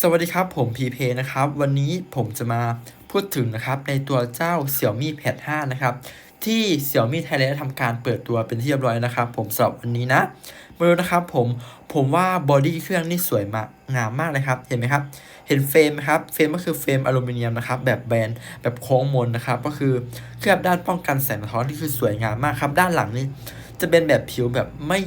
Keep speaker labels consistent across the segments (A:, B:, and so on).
A: สวัสดีครับ ผมพีเพนะครับ วันนี้ผมจะมาพูดถึงนะครับในตัวเจ้า Xiaomi Pad 5 นะครับ ที่ Xiaomi Thailand ทำการเปิดตัวเป็นที่เรียบร้อยนะครับ ผมสำหรับวันนี้นะมาดูนะครับผมผมว่าบอดี้เครื่องนี่สวยมากงามมากเลยครับ เห็นไหมครับ เห็นเฟรมไหมครับ เฟรมก็คือเฟรมอลูมิเนียมนะครับ แบบแบน แบบโค้งมนนะครับ ก็คือเคลือบด้านป้องกันแสงสะท้อนที่คือสวยงามมากครับ ด้านหลังนี่จะเป็นแบบผิวแบบไม่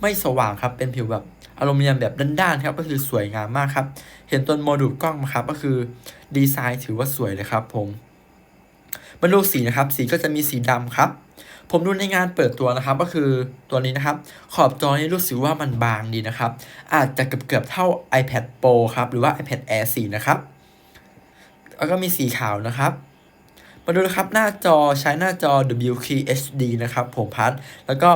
A: ไม่สว่างครับ เป็นผิวแบบอลูมิเนียมแบบด้านๆครับ ก็คือสวยงามมากครับ เห็นต้นโมดูลกล้องไหมครับ ก็คือดีไซน์ถือว่าสวยเลยครับ ผมมาดูสีนะครับ สีก็จะมีสีดำครับ ผมดูในงานเปิดตัวนะครับ ก็คือตัวนี้นะครับ ขอบจอนี่รู้สึกว่ามันบางดีนะครับ อาจจะเกือบเกือบๆเท่า iPad Pro ครับ หรือว่า iPad Air 4 นะครับ แล้วก็มีสีขาวนะครับมาดูนะครับหน้าจอใช้หน้าจอ WQHD นะครับ ผมพัด แล้วก็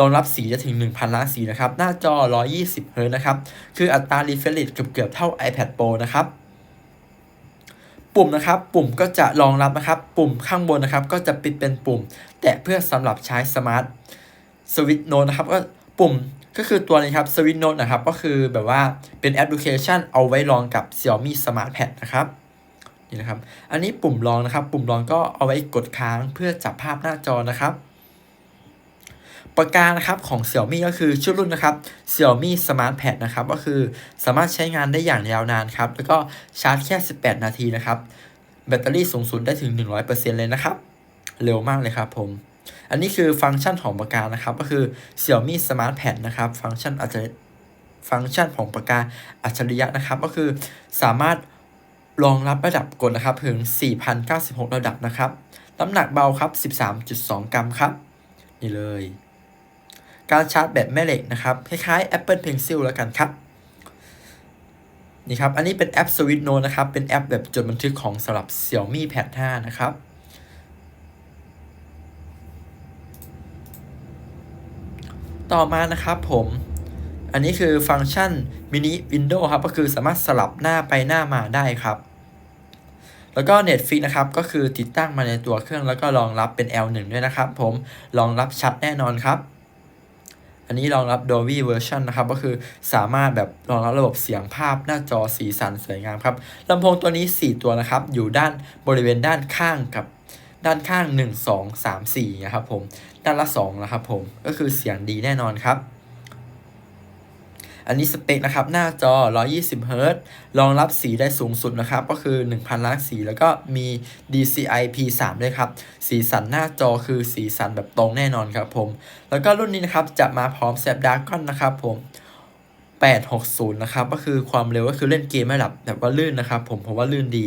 A: รองรับสีจะถึง 1,000 ล้านสีนะครับ หน้าจอ 120เฮิร์ตนะครับ คืออัตรา refresh เกือบเกือบๆเท่า iPad Pro นะครับปุ่มนะครับ ปุ่มก็จะรองรับนะครับ ปุ่มข้างบนนะครับ ก็จะปิดเป็นปุ่ม แตะเพื่อสำหรับใช้สมาร์ทสวิตโนนะครับ ก็ปุ่มก็คือตัวนี้ครับสวิตโนนะครับ ก็คือแบบว่าเป็นแอปพลิเคชันเอาไว้รองกับ Xiaomi Smart Pad นะครับนี่นะครับ อันนี้ปุ่มรองนะครับ ปุ่มรองก็เอาไว้กดค้างเพื่อจับภาพหน้าจอนะครับ ปากกานะครับของ Xiaomi ก็คือชื่อรุ่นนะครับ Xiaomi Smart Pad นะครับก็คือสามารถใช้งานได้อย่างยาวนานครับ แล้วก็ชาร์จแค่ 18 นาทีนะครับ แบตเตอรี่สูงสุดได้ถึง 100%เลยนะครับ เร็วมากเลยครับผม อันนี้คือฟังก์ชันของปากกานะครับก็คือ Xiaomi Smart Pad นะครับ ฟังก์ชันอาจจะฟังก์ชันของปากกาอัจฉริยะนะครับ ก็คือสามารถรองรับระดับกดนะครับถึง 4,096 ระดับนะครับ น้ำหนักเบาครับ 13.2 กรัมครับ นี่เลย การชาร์จแบบแม่เหล็กนะครับคล้ายๆ Apple Pencil แล้วกันครับนี่ครับ อันนี้เป็นแอป Sweet Note นะครับ เป็นแอปแบบจดบันทึกของสำหรับ Xiaomi Pad 5 นะครับ ต่อมานะครับผม อันนี้คือฟังก์ชัน Mini Window ครับ ก็คือสามารถสลับหน้าไปหน้ามาได้ครับ แล้วก็ Netflix นะครับ ก็คือติดตั้งมาในตัวเครื่องแล้วก็รองรับเป็น L1 ด้วยนะครับผม รองรับชัดแน่นอนครับ อันนี้รองรับ Dolby Version นะครับ ก็คือสามารถแบบรองรับระบบเสียงภาพหน้าจอสีสันสวยงามครับลำโพงตัวนี้ 4 ตัวนะครับ อยู่ด้านบริเวณด้านข้างกับด้านข้าง 1 2 3 4นะครับผม ด้านละ 2 นะครับผม ก็คือเสียงดีแน่นอนครับ อันนี้สเปคนะครับหน้าจอ 120เฮิรตรองรับสีได้สูงสุดนะครับ ก็คือ 1,000 ล้านสี แล้วก็มี DCI P3 ด้วยครับ สีสันหน้าจอคือสีสันแบบตรงแน่นอนครับผม แล้วก็รุ่นนี้นะครับจะมาพร้อม Snapdragon นะครับผม860 นะครับ ก็คือความเร็วก็คือเล่นเกมไม่หลับแบบว่าลื่นนะครับ ผมผมว่าลื่นดี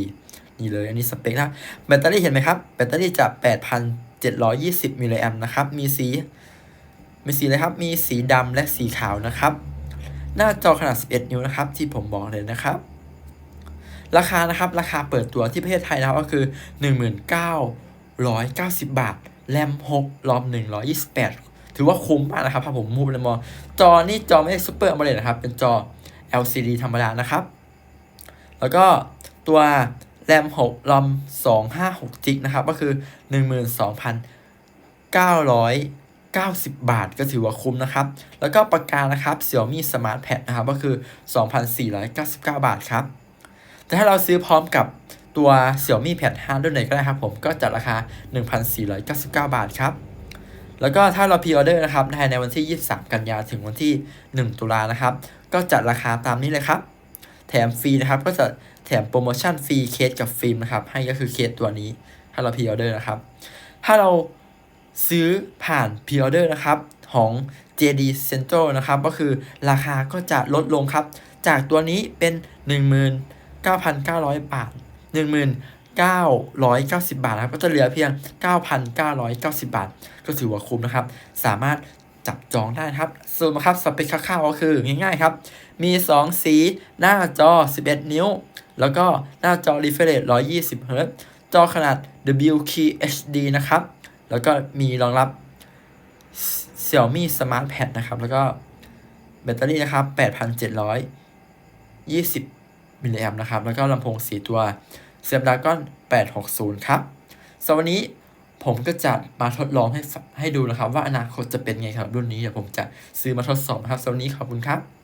A: นี่เลยอันนี้สเปคนะแบตเตอรี่เห็นไหมครับ แบตเตอรี่จะ 8,720มิลลิแอมป์นะครับ มีสี มีสีอะไรครับ มีสีดำและสีขาวนะครับ หน้าจอขนาด 11 นิ้วนะครับ ที่ผมบอกเลยนะครับ ราคานะครับ ราคาเปิดตัวที่ประเทศไทยนะครับก็คือ 1990 บาท แรม 6 รอม 128 ถือว่าคุ้มมากนะครับถ้าผมมูฟเลยมองจอนี่จอไม่ใช่ซูเปอร์อ m o l e d นะครับ เป็นจอ LCD ธรรมดานะครับ แล้วก็ตัวแรม 6 รอม 256 จิกนะครับ ก็คือ 90 บาทก็ถือว่าคุ้มนะครับ แล้วก็ปากกานะครับ Xiaomi Smart Pad นะครับ ก็คือ 2,499 บาทครับ แต่ถ้าเราซื้อพร้อมกับตัว Xiaomi Pad 5รุ่นไหนก็ได้ครับผมก็จัดราคา 1,499 บาทครับ แล้วก็ถ้าเราพ r ออเดอร์นะครับในวันที่ 23 กันยาถึงวันที่ 1 ตุลานะครับ ก็จัดราคาตามนี้เลยครับ แถมฟรีนะครับ ก็จะแถมโปรโมชั่นฟรีเคสกับฟิล์มนะครับ ให้ก็คือเคสตัวนี้ ถ้าเราพ r ออเดอร์นะครับ ถ้าเรา ซื้อผ่านพ r ออเดอร์นะครับของ JD Central นะครับก็คือราคาก็จะลดลงครับ จากตัวนี้เป็น 19,900 บาท 19,990 บาทนะครับก็จะเหลือเพียง 9,990 บาท ก็ถือว่าคุ้มนะครับ สามารถจับจองได้นะครับส่วนนะครับสเปคคร่าวๆก็คือง่ายๆครับ มี 2 สีหน้าจอ 11 นิ้ว แล้วก็หน้าจอ refresh 120เฮิรตจอขนาด WQHD นะครับ แล้วก็มีรองรับ Xiaomi Smart Pad นะครับ แล้วก็แบตเตอรี่นะครับ 8,720 มิลลิแอมป์นะครับ แล้วก็ลำโพง 4 ตัว Snapdragon 860 ครับสำหรับวันนี้ผมก็จะมาทดลองให้ให้ดูนะครับ ว่าอนาคตจะเป็นไงครับรุ่นนี้เดี๋ยวผมจะซื้อมาทดสอบนะครับสำหรับวันนี้ขอบคุณครับ